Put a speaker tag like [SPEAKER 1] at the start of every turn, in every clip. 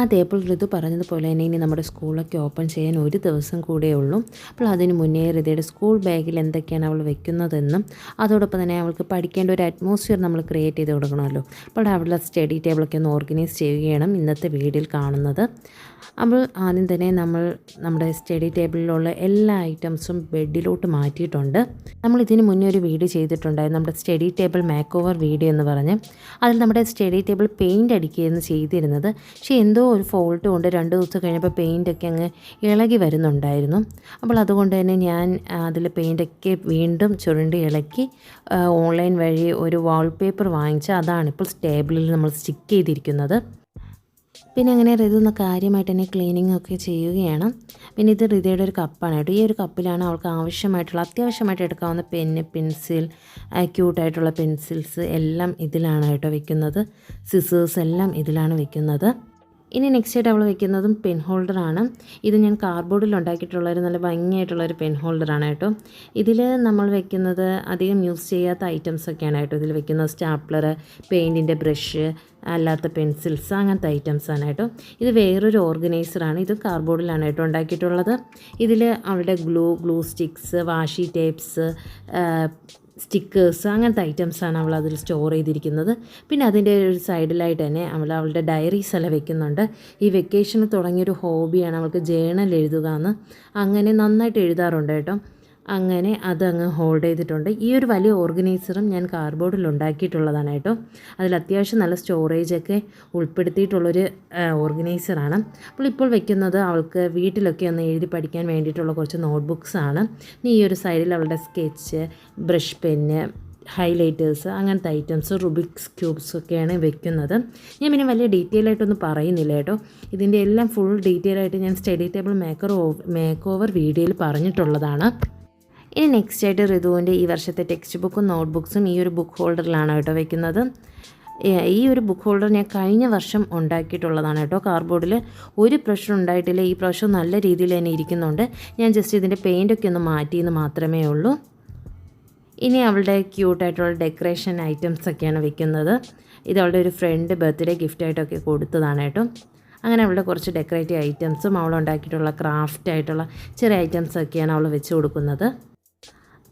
[SPEAKER 1] അതേപ്പോൾ ഋതു പറഞ്ഞതുപോലെ തന്നെ ഇനി നമ്മുടെ സ്കൂളൊക്കെ ഓപ്പൺ ചെയ്യാൻ ഒരു ദിവസം കൂടെ ഉള്ളൂ. അപ്പോൾ അതിന് മുന്നേ ഋതയുടെ സ്കൂൾ ബാഗിൽ എന്തൊക്കെയാണ് അവൾ വെക്കുന്നതെന്നും അതോടൊപ്പം തന്നെ അവൾക്ക് പഠിക്കേണ്ട ഒരു അറ്റ്മോസ്ഫിയർ നമ്മൾ ക്രിയേറ്റ് ചെയ്ത് കൊടുക്കണമല്ലോ. അപ്പോൾ അവളുടെ സ്റ്റഡി ടേബിളൊക്കെ ഒന്ന് ഓർഗനൈസ് ചെയ്യുകയാണ് ഇന്നത്തെ വീഡിയോയിൽ കാണുന്നത്. അപ്പോൾ ആദ്യം തന്നെ നമ്മൾ നമ്മുടെ സ്റ്റഡി ടേബിളിലുള്ള എല്ലാ ഐറ്റംസും ബെഡിലോട്ട് മാറ്റിയിട്ടുണ്ട്. നമ്മൾ ഇതിന് മുന്നേ ഒരു വീഡിയോ ചെയ്തിട്ടുണ്ടായിരുന്നു നമ്മുടെ study table make over video എന്ന് പറഞ്ഞ്. അതിൽ നമ്മുടെ സ്റ്റഡി ടേബിൾ പെയിന്റ് അടിക്കുകയെന്ന് ചെയ്തിരുന്നത്. പക്ഷേ എന്തോ ഒരു ഫോൾട്ട് കൊണ്ട് രണ്ട് ദിവസം കഴിഞ്ഞപ്പോൾ പെയിന്റൊക്കെ അങ്ങ് ഇളകി വരുന്നുണ്ടായിരുന്നു. അപ്പോൾ അതുകൊണ്ട് തന്നെ ഞാൻ അതിൽ പെയിന്റൊക്കെ വീണ്ടും ചുരുണ്ടി ഇളക്കി ഓൺലൈൻ വഴി ഒരു വാൾപേപ്പർ വാങ്ങിച്ച് അതാണ് ഇപ്പോൾ സ്റ്റേബിളിൽ നമ്മൾ സ്റ്റിക്ക് ചെയ്തിരിക്കുന്നത്. പിന്നെ അങ്ങനെ റിതു കാര്യമായിട്ട് തന്നെ ക്ലീനിങ് ഒക്കെ ചെയ്യുകയാണ്. പിന്നെ ഇത് റിതയുടെ ഒരു കപ്പാണ് കേട്ടോ. ഈ ഒരു കപ്പിലാണ് അവൾക്ക് ആവശ്യമായിട്ടുള്ള അത്യാവശ്യമായിട്ട് എടുക്കാവുന്ന പെന്ന് പെൻസിൽ ക്യൂട്ടായിട്ടുള്ള പെൻസിൽസ് എല്ലാം ഇതിലാണ് കേട്ടോ വെക്കുന്നത്. സിസേഴ്സ് എല്ലാം ഇതിലാണ് വെക്കുന്നത്. ഇനി നെക്സ്റ്റ് ആയിട്ട് അവൾ വെക്കുന്നതും പെൻ ഹോൾഡറാണ് ഇത് ഞാൻ കാർഡ്ബോർഡിൽ ഉണ്ടാക്കിയിട്ടുള്ള ഒരു നല്ല ഭംഗിയായിട്ടുള്ള ഒരു പെൻ ഹോൾഡറാണ് കേട്ടോ. ഇതിൽ നമ്മൾ വെക്കുന്നത് അധികം യൂസ് ചെയ്യാത്ത ഐറ്റംസ് ഒക്കെയാണ് കേട്ടോ. ഇതിൽ വെക്കുന്ന സ്റ്റാപ്ലർ പെയിന്റിന്റെ ബ്രഷ് അല്ലാത്ത പെൻസിൽസ് അങ്ങനത്തെ ഐറ്റംസ് ആണ് കേട്ടോ. ഇത് വേറൊരു ഓർഗനൈസറാണ് ഇത് കാർഡ്ബോർഡിലാണ് കേട്ടോ ഉണ്ടാക്കിയിട്ടുള്ളത്. ഇതിൽ അവളുടെ glue glue sticks washi tapes stickers അങ്ങനത്തെ ഐറ്റംസാണ് അവൾ അതിൽ സ്റ്റോർ ചെയ്തിരിക്കുന്നത്. പിന്നെ അതിന്റെ ഒരു സൈഡിലായിട്ട് തന്നെ അവൾ അവളുടെ ഡയറീസ് എല്ലാം വെക്കുന്നുണ്ട്. ഈ വെക്കേഷന് തുടങ്ങിയൊരു ഹോബിയാണ് അവൾക്ക് ജേണൽ എഴുതുക എന്ന്. അങ്ങനെ നന്നായിട്ട് എഴുതാറുണ്ട് കേട്ടോ. അങ്ങനെ അതങ്ങ് ഹോൾഡ് ചെയ്തിട്ടുണ്ട്. ഈ ഒരു വലിയ ഓർഗനൈസറും ഞാൻ കാർഡ്ബോർഡിൽ ഉണ്ടാക്കിയിട്ടുള്ളതാണ് കേട്ടോ. അതിൽ അത്യാവശ്യം നല്ല സ്റ്റോറേജൊക്കെ ഉൾപ്പെടുത്തിയിട്ടുള്ളൊരു ഓർഗനൈസറാണ്. അപ്പോൾ ഇപ്പോൾ വെക്കുന്നത് അവൾക്ക് വീട്ടിലൊക്കെ ഒന്ന് എഴുതി പഠിക്കാൻ വേണ്ടിയിട്ടുള്ള കുറച്ച് നോട്ട്ബുക്സാണ് ഇനി ഈ ഒരു സൈഡിൽ അവളുടെ സ്കെച്ച് ബ്രഷ് പെന്ന് ഹൈലൈറ്റേഴ്സ് അങ്ങനത്തെ ഐറ്റംസ് റുബിക്സ് ക്യൂബ്സ് ഒക്കെയാണ് വെക്കുന്നത്. ഞാൻ പിന്നെ വലിയ ഡീറ്റെയിൽ ആയിട്ടൊന്നും പറയുന്നില്ല കേട്ടോ. ഇതിന്റെ എല്ലാം ഫുൾ ഡീറ്റെയിൽ ആയിട്ട് ഞാൻ study table maker make over വീഡിയോയിൽ പറഞ്ഞിട്ടുള്ളതാണ്. ഇനി നെക്സ്റ്റ് ആയിട്ട് ഋതുവിന്റെ ഈ വർഷത്തെ ടെക്സ്റ്റ് ബുക്കും നോട്ട് ബുക്സും ഈ ഒരു ബുക്ക് ഹോൾഡറിലാണ് കേട്ടോ വെക്കുന്നത്. ഈ ഒരു ബുക്ക് ഹോൾഡർ ഞാൻ കഴിഞ്ഞ വർഷം ഉണ്ടാക്കിയിട്ടുള്ളതാണ് കേട്ടോ. കാർഡ്ബോർഡിൽ ഒരു പ്രശ്നം ഉണ്ടായിട്ടില്ല. ഈ പ്രാവശ്യം നല്ല രീതിയിൽ തന്നെ ഇരിക്കുന്നുണ്ട്. ഞാൻ ജസ്റ്റ് ഇതിന്റെ പെയിന്റൊക്കെ ഒന്ന് മാറ്റിയെന്ന് മാത്രമേ ഉള്ളൂ. ഇനി അവളുടെ ക്യൂട്ടായിട്ടുള്ള ഡെക്കറേഷൻ ഐറ്റംസ് ഒക്കെയാണ് വെക്കുന്നത്. ഇത് അവളുടെ ഒരു ഫ്രണ്ട് ബർത്ത്ഡേ ഗിഫ്റ്റായിട്ടൊക്കെ കൊടുത്തതാണ് കേട്ടോ. അങ്ങനെ അവളുടെ കുറച്ച് ഡെക്കറേറ്റീവ് ഐറ്റംസും അവൾ ഉണ്ടാക്കിയിട്ടുള്ള ക്രാഫ്റ്റ് ആയിട്ടുള്ള ചെറിയ ഐറ്റംസൊക്കെയാണ് അവൾ വെച്ച് കൊടുക്കുന്നത്.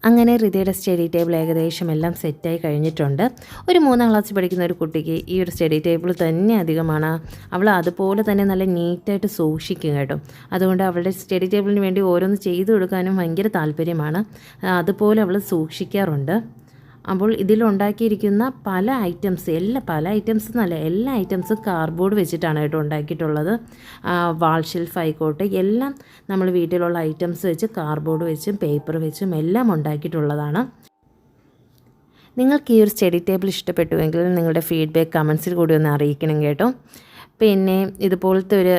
[SPEAKER 1] അങ്ങനെ ഹൃദയയുടെ സ്റ്റഡി ടേബിൾ ഏകദേശം എല്ലാം സെറ്റായി കഴിഞ്ഞിട്ടുണ്ട്. ഒരു മൂന്നാം ക്ലാസ്സിൽ പഠിക്കുന്ന ഒരു കുട്ടിക്ക് ഈ ഒരു സ്റ്റഡി ടേബിൾ തന്നെ അധികമാണ്. അവൾ അതുപോലെ തന്നെ നല്ല നീറ്റായിട്ട് സൂക്ഷിക്കും കേട്ടോ. അതുകൊണ്ട് അവളുടെ സ്റ്റഡി ടേബിളിന് വേണ്ടി ഓരോന്ന് ചെയ്തു കൊടുക്കാനും ഭയങ്കര താല്പര്യമാണ്. അതുപോലെ അവൾ സൂക്ഷിക്കാറുണ്ട്. അപ്പോൾ ഇതിലുണ്ടാക്കിയിരിക്കുന്ന പല ഐറ്റംസ് എല്ലാ പല ഐറ്റംസ് എന്നല്ല എല്ലാ ഐറ്റംസും കാർഡ്ബോർഡ് വെച്ചിട്ടാണ് കേട്ടോ ഉണ്ടാക്കിയിട്ടുള്ളത്. വാൾ ഷെൽഫ് ആയിക്കോട്ടെ എല്ലാം നമ്മൾ വീട്ടിലുള്ള ഐറ്റംസ് വെച്ച് കാർഡ്ബോർഡ് വെച്ചും പേപ്പർ വെച്ചും എല്ലാം ഉണ്ടാക്കിയിട്ടുള്ളതാണ്. നിങ്ങൾക്ക് ഈ ഒരു സ്റ്റഡി ടേബിൾ ഇഷ്ടപ്പെട്ടുവെങ്കിൽ നിങ്ങളുടെ ഫീഡ്ബാക്ക് കമൻസിൽ കൂടി ഒന്ന് അറിയിക്കണം കേട്ടോ. പിന്നെ ഇതുപോലത്തെ ഒരു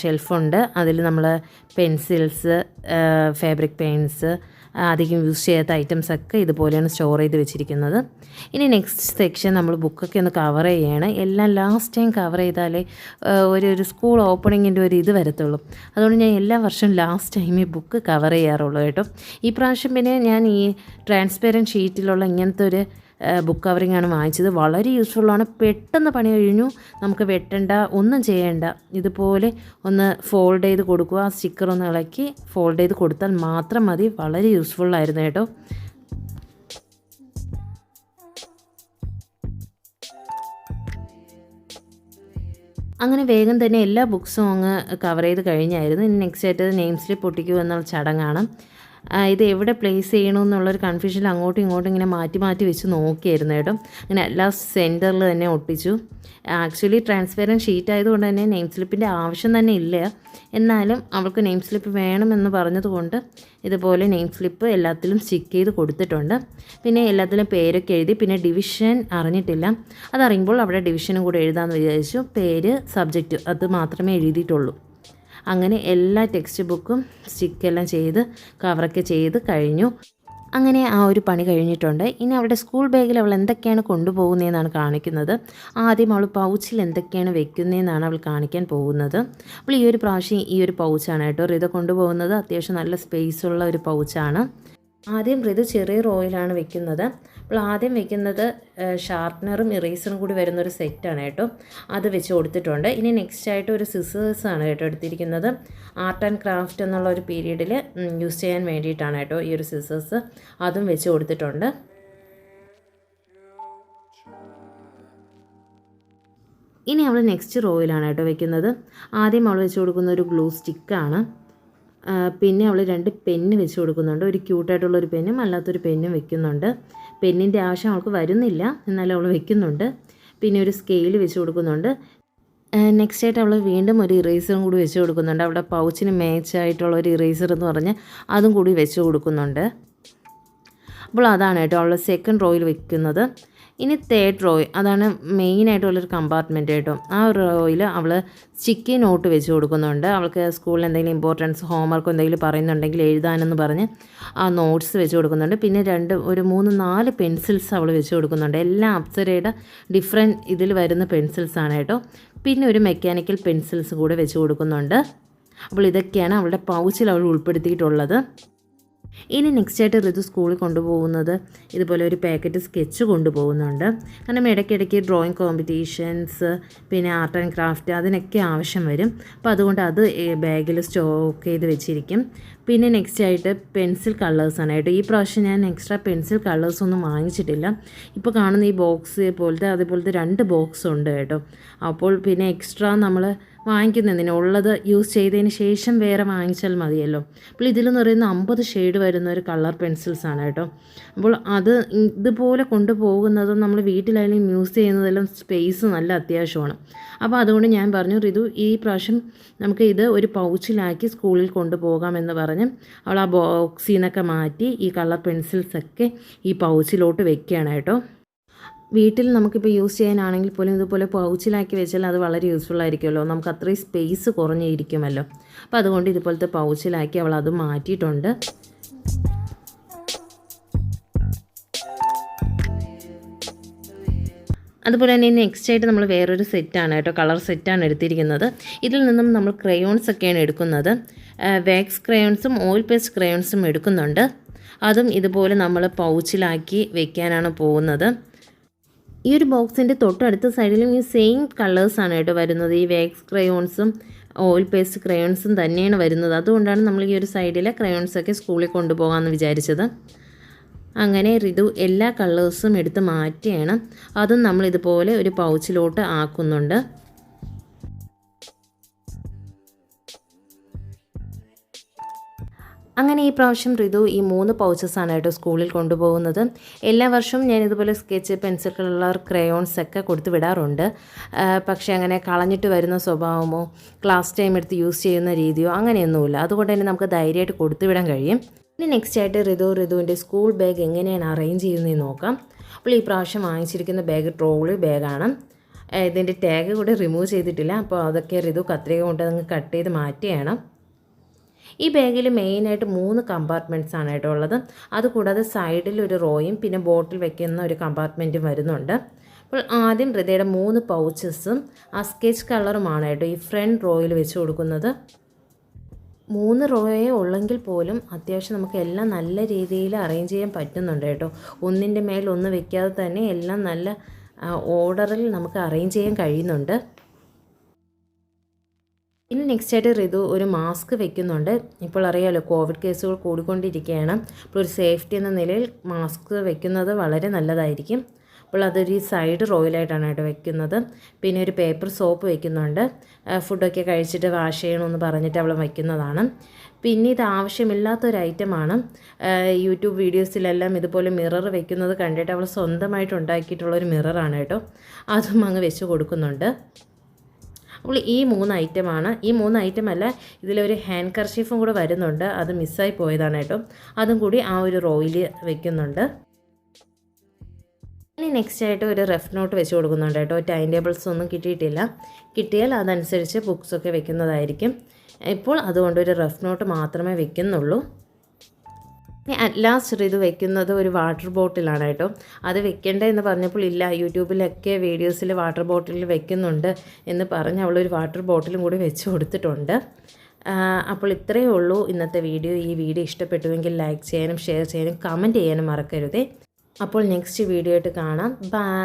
[SPEAKER 1] ഷെൽഫുണ്ട്. അതിൽ നമ്മൾ പെൻസിൽസ് ഫാബ്രിക് പെയിൻസ് അധികം യൂസ് ചെയ്യാത്ത ഐറ്റംസ് ഒക്കെ ഇതുപോലെയാണ് സ്റ്റോർ ചെയ്ത് വെച്ചിരിക്കുന്നത്. ഇനി നെക്സ്റ്റ് സെക്ഷൻ നമ്മൾ ബുക്കൊക്കെ ഒന്ന് കവർ ചെയ്യുകയാണ് എല്ലാം ലാസ്റ്റ് ടൈം കവർ ചെയ്താലേ ഒരു ഒരു സ്കൂൾ ഓപ്പണിങ്ങിന്റെ ഒരു ഇത് വരത്തുള്ളൂ. അതുകൊണ്ട് ഞാൻ എല്ലാ വർഷവും ലാസ്റ്റ് ടൈമേ ബുക്ക് കവർ ചെയ്യാറുള്ളൂ കേട്ടോ. ഈ പ്രാവശ്യം പിന്നെ ഞാൻ ഈ ട്രാൻസ്പെറന്റ് ഷീറ്റിലുള്ള ഇങ്ങനത്തെ ഒരു ബുക്ക് കവറിംഗ് ആണ് വാങ്ങിച്ചത്. വളരെ യൂസ്ഫുൾ ആണ്. പെട്ടെന്ന് പണി കഴിഞ്ഞു. നമുക്ക് വെട്ടണ്ട ഒന്നും ചെയ്യേണ്ട. ഇതുപോലെ ഒന്ന് ഫോൾഡ് ചെയ്ത് കൊടുക്കുക. ആ സ്റ്റിക്കർ ഒന്ന് ഇളക്കി ഫോൾഡ് ചെയ്ത് കൊടുത്താൽ മാത്രം മതി. വളരെ യൂസ്ഫുള്ളായിരുന്നു കേട്ടോ. അങ്ങനെ വേഗം തന്നെ എല്ലാ ബുക്സും അങ്ങ് കവർ ചെയ്ത് കഴിഞ്ഞായിരുന്നു. ഇനി നെക്സ്റ്റ് ആയിട്ട് നെയിം സ്ലിപ്പ് പൊട്ടിക്കുക എന്നുള്ള ചടങ്ങാണ്. ഇത് എവിടെ പ്ലേസ് ചെയ്യണമെന്നുള്ളൊരു കൺഫ്യൂഷൻ അങ്ങോട്ടും ഇങ്ങോട്ടും ഇങ്ങനെ മാറ്റി മാറ്റി വെച്ച് നോക്കിയായിരുന്നു കേട്ടോ. അങ്ങനെ എല്ലാ സെന്ററിൽ തന്നെ ഒട്ടിച്ചു. ആക്ച്വലി ട്രാൻസ്പെറന്റ് ഷീറ്റ് ആയതുകൊണ്ട് തന്നെ നെയിം സ്ലിപ്പിന്റെ ആവശ്യം തന്നെ ഇല്ല. എന്നാലും അവൾക്ക് നെയിം സ്ലിപ്പ് വേണമെന്ന് പറഞ്ഞതുകൊണ്ട് ഇതുപോലെ നെയിം സ്ലിപ്പ് എല്ലാത്തിലും സ്റ്റിക്ക് ചെയ്ത് കൊടുത്തിട്ടുണ്ട്. പിന്നെ എല്ലാത്തിലും പേരൊക്കെ എഴുതി. പിന്നെ ഡിവിഷൻ അറിഞ്ഞിട്ടില്ല. അതറിയുമ്പോൾ അവിടെ ഡിവിഷനും കൂടെ എഴുതാമെന്ന് വിചാരിച്ചു. പേര് സബ്ജക്റ്റ് അത് മാത്രമേ എഴുതിയിട്ടുള്ളൂ. അങ്ങനെ എല്ലാ ടെക്സ്റ്റ് ബുക്കും സ്റ്റിക്കെല്ലാം ചെയ്ത് കവറൊക്കെ ചെയ്ത് കഴിഞ്ഞു. അങ്ങനെ ആ ഒരു പണി കഴിഞ്ഞിട്ടുണ്ട്. ഇനി അവളുടെ സ്കൂൾ ബാഗിൽ അവൾ എന്തൊക്കെയാണ് കൊണ്ടുപോകുന്നതെന്നാണ് കാണിക്കുന്നത്. ആദ്യം അവൾ പൗച്ചിൽ എന്തൊക്കെയാണ് വെക്കുന്നതെന്നാണ് അവൾ കാണിക്കാൻ പോകുന്നത്. അപ്പോൾ ഈ ഒരു പ്രാവശ്യം ഈ ഒരു പൗച്ചാണ് കേട്ടോ. റിത കൊണ്ടുപോകുന്നത്. അത്യാവശ്യം നല്ല സ്പേസ് ഉള്ള ഒരു പൗച്ചാണ് ആദ്യം ഋതു ചെറിയ റോയിലാണ് വെക്കുന്നത്. അപ്പോൾ ആദ്യം വെക്കുന്നത് ഷാർപ്നറും ഇറേസറും കൂടി വരുന്ന ഒരു സെറ്റാണ് കേട്ടോ. അത് വെച്ച് കൊടുത്തിട്ടുണ്ട്. ഇനി നെക്സ്റ്റ് ആയിട്ട് ഒരു സിസേഴ്സാണ് കേട്ടോ എടുത്തിരിക്കുന്നത്. ആർട്ട് ആൻഡ് ക്രാഫ്റ്റ് എന്നുള്ള ഒരു പീരീഡിൽ യൂസ് ചെയ്യാൻ വേണ്ടിയിട്ടാണ് കേട്ടോ ഈ ഒരു സിസേഴ്സ് അതും വെച്ച് കൊടുത്തിട്ടുണ്ട്. ഇനി അവൾ നെക്സ്റ്റ് റോയിലാണ് കേട്ടോ വെക്കുന്നത്. ആദ്യം അവൾ വെച്ച് കൊടുക്കുന്ന ഒരു ഗ്ലൂ സ്റ്റിക്കാണ് പിന്നെ അവൾ രണ്ട് പെന്ന് വെച്ച് കൊടുക്കുന്നുണ്ട്. ഒരു ക്യൂട്ടായിട്ടുള്ളൊരു പെന്നും അല്ലാത്തൊരു പെന്നും വെക്കുന്നുണ്ട്. പെന്നിന്റെ ആവശ്യം അവൾക്ക് വരുന്നില്ല. എന്നാലും അവൾ വെക്കുന്നുണ്ട്. പിന്നെ ഒരു സ്കെയിൽ വെച്ച് കൊടുക്കുന്നുണ്ട്. നെക്സ്റ്റ് ആയിട്ട് അവൾ വീണ്ടും ഒരു ഇറേസറും കൂടി വെച്ച് കൊടുക്കുന്നുണ്ട്. അവിടെ പൗച്ചിന് മേച്ചായിട്ടുള്ള ഒരു ഇറേസർ എന്ന് പറഞ്ഞ് അതും കൂടി വെച്ച് കൊടുക്കുന്നുണ്ട്. അപ്പോൾ അതാണ് കേട്ടോ അവൾ സെക്കൻഡ് റോയിൽ വെക്കുന്നത്. ഇനി തേർഡ് റോയ് അതാണ് മെയിനായിട്ടുള്ളൊരു കമ്പാർട്ട്മെന്റ് കേട്ടോ ആ ഒരു റോയിൽ അവൾ സ്റ്റിക്കി നോട്ട് വെച്ച് കൊടുക്കുന്നുണ്ട്. അവൾക്ക് സ്കൂളിൽ എന്തെങ്കിലും ഇമ്പോർട്ടൻസ് ഹോംവർക്ക് എന്തെങ്കിലും പറയുന്നുണ്ടെങ്കിൽ എഴുതാനെന്ന് പറഞ്ഞ് ആ നോട്ട്സ് വെച്ച് കൊടുക്കുന്നുണ്ട്. പിന്നെ രണ്ട് ഒരു മൂന്ന് നാല് പെൻസിൽസ് അവൾ വെച്ച് കൊടുക്കുന്നുണ്ട്. എല്ലാം അപ്സരയുടെ ഡിഫറെന്റ് ഇതിൽ വരുന്ന പെൻസിൽസാണ് കേട്ടോ. പിന്നെ ഒരു മെക്കാനിക്കൽ പെൻസിൽസ് കൂടെ വെച്ച് കൊടുക്കുന്നുണ്ട്. അപ്പോൾ ഇതൊക്കെയാണ് അവളുടെ പൗച്ചിൽ അവൾ ഉൾപ്പെടുത്തിയിട്ടുള്ളത്. ഇനി നെക്സ്റ്റ് ആയിട്ട് ഋതു സ്കൂളിൽ കൊണ്ടുപോകുന്നത് ഇതുപോലെ ഒരു പാക്കറ്റ് സ്കെച്ച് കൊണ്ടുപോകുന്നുണ്ട്. കാരണം ഇടയ്ക്കിടയ്ക്ക് ഡ്രോയിങ് കോമ്പറ്റീഷൻസ് പിന്നെ ആർട്ട് ആൻഡ് ക്രാഫ്റ്റ് അതിനൊക്കെ ആവശ്യം വരും. അപ്പോൾ അതുകൊണ്ട് അത് ബാഗിൽ സ്റ്റോക്ക് ചെയ്ത് വെച്ചിരിക്കും. പിന്നെ നെക്സ്റ്റ് ആയിട്ട് പെൻസിൽ കളേഴ്സാണ് കേട്ടോ. ഈ പ്രാവശ്യം ഞാൻ എക്സ്ട്രാ പെൻസിൽ കളേഴ്സൊന്നും വാങ്ങിച്ചിട്ടില്ല. ഇപ്പോൾ കാണുന്ന ഈ ബോക്സ് പോലത്തെ അതുപോലത്തെ രണ്ട് ബോക്സ് ഉണ്ട് കേട്ടോ. അപ്പോൾ പിന്നെ എക്സ്ട്രാ നമ്മൾ വാങ്ങിക്കുന്നതിന് ഉള്ളത് യൂസ് ചെയ്തതിന് ശേഷം വേറെ വാങ്ങിച്ചാൽ മതിയല്ലോ. അപ്പോൾ ഇതിലെന്ന് പറയുന്ന അമ്പത് ഷെയ്ഡ് വരുന്ന ഒരു കളർ പെൻസിൽസാണ് കേട്ടോ. അപ്പോൾ അത് ഇതുപോലെ കൊണ്ടുപോകുന്നതും നമ്മൾ വീട്ടിലായാലും യൂസ് ചെയ്യുന്നതെല്ലാം സ്പേസ് നല്ല അത്യാവശ്യമാണ്. അപ്പോൾ അതുകൊണ്ട് ഞാൻ പറഞ്ഞു ഇത് ഈ പ്രാവശ്യം നമുക്ക് ഇത് ഒരു പൗച്ചിലാക്കി സ്കൂളിൽ കൊണ്ടുപോകാമെന്ന് പറഞ്ഞ് അവൾ ആ ബോക്സിൽ നിന്നൊക്കെ മാറ്റി ഈ കളർ പെൻസിൽസൊക്കെ ഈ പൗച്ചിലോട്ട് വെക്കുകയാണ് കേട്ടോ. വീട്ടിൽ നമുക്കിപ്പോൾ യൂസ് ചെയ്യാനാണെങ്കിൽ പോലും ഇതുപോലെ പൗച്ചിലാക്കി വെച്ചാൽ അത് വളരെ യൂസ്ഫുൾ ആയിരിക്കുമല്ലോ. നമുക്ക് അത്രയും സ്പേസ് കുറഞ്ഞിരിക്കുമല്ലോ. അപ്പോൾ അതുകൊണ്ട് ഇതുപോലത്തെ പൗച്ചിലാക്കി അവൾ അത് മാറ്റിയിട്ടുണ്ട്. അതുപോലെ തന്നെ നെക്സ്റ്റ് ആയിട്ട് നമ്മൾ വേറൊരു സെറ്റാണ് കേട്ടോ. കളർ സെറ്റാണ് എടുത്തിരിക്കുന്നത്. ഇതിൽ നിന്നും നമ്മൾ ക്രയോൺസ് ഒക്കെയാണ് എടുക്കുന്നത്. വാക്സ് ക്രയോൺസും ഓയിൽ പേസ്റ്റ് ക്രയോൺസും എടുക്കുന്നുണ്ട്. അതും ഇതുപോലെ നമ്മൾ പൗച്ചിലാക്കി വെക്കാനാണ് പോകുന്നത്. ഈ ഒരു ബോക്സിന്റെ തൊട്ടടുത്ത സൈഡിലും ഈ സെയിം കളേഴ്സാണ് കേട്ടോ വരുന്നത്. ഈ വാക്സ് ക്രയോൺസും ഓയിൽ പേസ്റ്റ് ക്രയോൺസും തന്നെയാണ് വരുന്നത്. അതുകൊണ്ടാണ് നമ്മൾ ഈ ഒരു സൈഡിലെ ക്രയോൺസൊക്കെ സ്കൂളിൽ കൊണ്ടുപോകാമെന്ന് വിചാരിച്ചത്. അങ്ങനെ ഋതു എല്ലാ കളേഴ്സും എടുത്ത് മാറ്റിയാണ് അതും നമ്മൾ ഇതുപോലെ ഒരു പൗച്ചിലോട്ട് ആക്കുന്നുണ്ട്. അങ്ങനെ ഈ പ്രാവശ്യം ഋതു ഈ മൂന്ന് പൗച്ചസാണ് കേട്ടോ സ്കൂളിൽ കൊണ്ടുപോകുന്നത്. എല്ലാ വർഷവും ഞാൻ ഇതുപോലെ സ്കെച്ച് പെൻസിൽ കളർ ക്രയോൺസ് ഒക്കെ കൊടുത്തു വിടാറുണ്ട്. പക്ഷേ അങ്ങനെ കളഞ്ഞിട്ട് വരുന്ന സ്വഭാവമോ ക്ലാസ് ടൈം എടുത്ത് യൂസ് ചെയ്യുന്ന രീതിയോ അങ്ങനെയൊന്നുമില്ല. അതുകൊണ്ട് തന്നെ നമുക്ക് ധൈര്യമായിട്ട് കൊടുത്തു വിടാൻ കഴിയും. ഇനി നെക്സ്റ്റ് ആയിട്ട് ഋതു ഋതുവിന്റെ സ്കൂൾ ബാഗ് എങ്ങനെയാണ് അറേഞ്ച് ചെയ്യുന്നതെന്ന് നോക്കാം. അപ്പോൾ ഈ പ്രാവശ്യം വാങ്ങിച്ചിരിക്കുന്ന ബാഗ് ട്രോളി ബാഗാണ് ഇതിന്റെ ടാഗ് കൂടെ റിമൂവ് ചെയ്തിട്ടില്ല. അപ്പോൾ അതൊക്കെ ഋതു കത്രിക കൊണ്ട് കട്ട് ചെയ്ത് മാറ്റിയാണ് ഈ ബാഗിൽ മെയിനായിട്ട് മൂന്ന് കമ്പാർട്ട്മെന്റ്സ് ആണ് കേട്ടോ ഉള്ളത്. അതുകൂടാതെ സൈഡിൽ ഒരു റോയും പിന്നെ ബോട്ടിൽ വെക്കുന്ന ഒരു കമ്പാർട്ട്മെന്റും വരുന്നുണ്ട്. അപ്പോൾ ആദ്യം ഹൃദയയുടെ മൂന്ന് പൗച്ചസും ആ സ്കെച്ച് കളറുമാണ് കേട്ടോ ഈ ഫ്രണ്ട് റോയിൽ വെച്ച് കൊടുക്കുന്നത്. മൂന്ന് റോയേ ഉള്ളെങ്കിൽ പോലും അത്യാവശ്യം നമുക്ക് എല്ലാം നല്ല രീതിയിൽ അറേഞ്ച് ചെയ്യാൻ പറ്റുന്നുണ്ട് കേട്ടോ. ഒന്നിന്റെ മേൽ ഒന്ന് വെക്കാതെ തന്നെ എല്ലാം നല്ല ഓർഡറിൽ നമുക്ക് അറേഞ്ച് ചെയ്യാൻ കഴിയുന്നുണ്ട്. ഇനി നെക്സ്റ്റ് ആയിട്ട് ഋതു ഒരു മാസ്ക് വെക്കുന്നുണ്ട്. ഇപ്പോൾ അറിയാമല്ലോ കോവിഡ് കേസുകൾ കൂടിക്കൊണ്ടിരിക്കുകയാണ്. അപ്പോൾ ഒരു സേഫ്റ്റി എന്ന നിലയിൽ മാസ്ക് വെക്കുന്നത് വളരെ നല്ലതായിരിക്കും. അപ്പോൾ അതൊരു സൈഡ് റോയിലായിട്ടാണ് കേട്ടോ വെക്കുന്നത്. പിന്നെ ഒരു പേപ്പർ സോപ്പ് വെക്കുന്നുണ്ട്. ഫുഡൊക്കെ കഴിച്ചിട്ട് വാഷ് ചെയ്യണമെന്ന് പറഞ്ഞിട്ട് അവൾ വയ്ക്കുന്നതാണ് പിന്നെ ഇത് ആവശ്യമില്ലാത്തൊരു ഐറ്റമാണ് യൂട്യൂബ് വീഡിയോസിലെല്ലാം ഇതുപോലെ മിറർ വെക്കുന്നത് കണ്ടിട്ട് അവൾ സ്വന്തമായിട്ട് ഉണ്ടാക്കിയിട്ടുള്ളൊരു മിററാണ് കേട്ടോ. അതും അങ്ങ് വെച്ച് കൊടുക്കുന്നുണ്ട്. അപ്പോൾ ഈ മൂന്ന് ഐറ്റമാണ് ഈ മൂന്ന് ഐറ്റം അല്ല ഇതിലൊരു ഹാൻഡ് കർഷീഫും കൂടെ വരുന്നുണ്ട്. അത് മിസ്സായി പോയതാണ് കേട്ടോ. അതും കൂടി ആ ഒരു റോയിൽ വെക്കുന്നുണ്ട്. ഇനി നെക്സ്റ്റ് ആയിട്ട് ഒരു റെഫ് നോട്ട് വെച്ച് കൊടുക്കുന്നുണ്ട് കേട്ടോ. ടൈം ടേബിൾസ് ഒന്നും കിട്ടിയിട്ടില്ല. കിട്ടിയാൽ അതനുസരിച്ച് ബുക്സൊക്കെ വെക്കുന്നതായിരിക്കും. ഇപ്പോൾ അതുകൊണ്ട് ഒരു റെഫ് നോട്ട് മാത്രമേ വെക്കുന്നുള്ളൂ. ഇനി അറ്റ് ലാസ്റ്റ് ഇത് വെക്കുന്നത് ഒരു വാട്ടർ ബോട്ടിലാണ് കേട്ടോ. അത് വെക്കണ്ടേ എന്ന് പറഞ്ഞപ്പോൾ ഇല്ല യൂട്യൂബിലൊക്കെ വീഡിയോസിൽ വാട്ടർ ബോട്ടിൽ വെക്കുന്നുണ്ട് എന്ന് പറഞ്ഞ് അവളൊരു വാട്ടർ ബോട്ടിലും കൂടി വെച്ച് കൊടുത്തിട്ടുണ്ട്. അപ്പോൾ ഇത്രയേ ഉള്ളൂ ഇന്നത്തെ വീഡിയോ ഈ വീഡിയോ ഇഷ്ടപ്പെട്ടുവെങ്കിൽ ലൈക്ക് ചെയ്യാനും ഷെയർ ചെയ്യാനും കമന്റ് ചെയ്യാനും മറക്കരുതേ. അപ്പോൾ നെക്സ്റ്റ് വീഡിയോ ആയിട്ട് കാണാം. ബൈ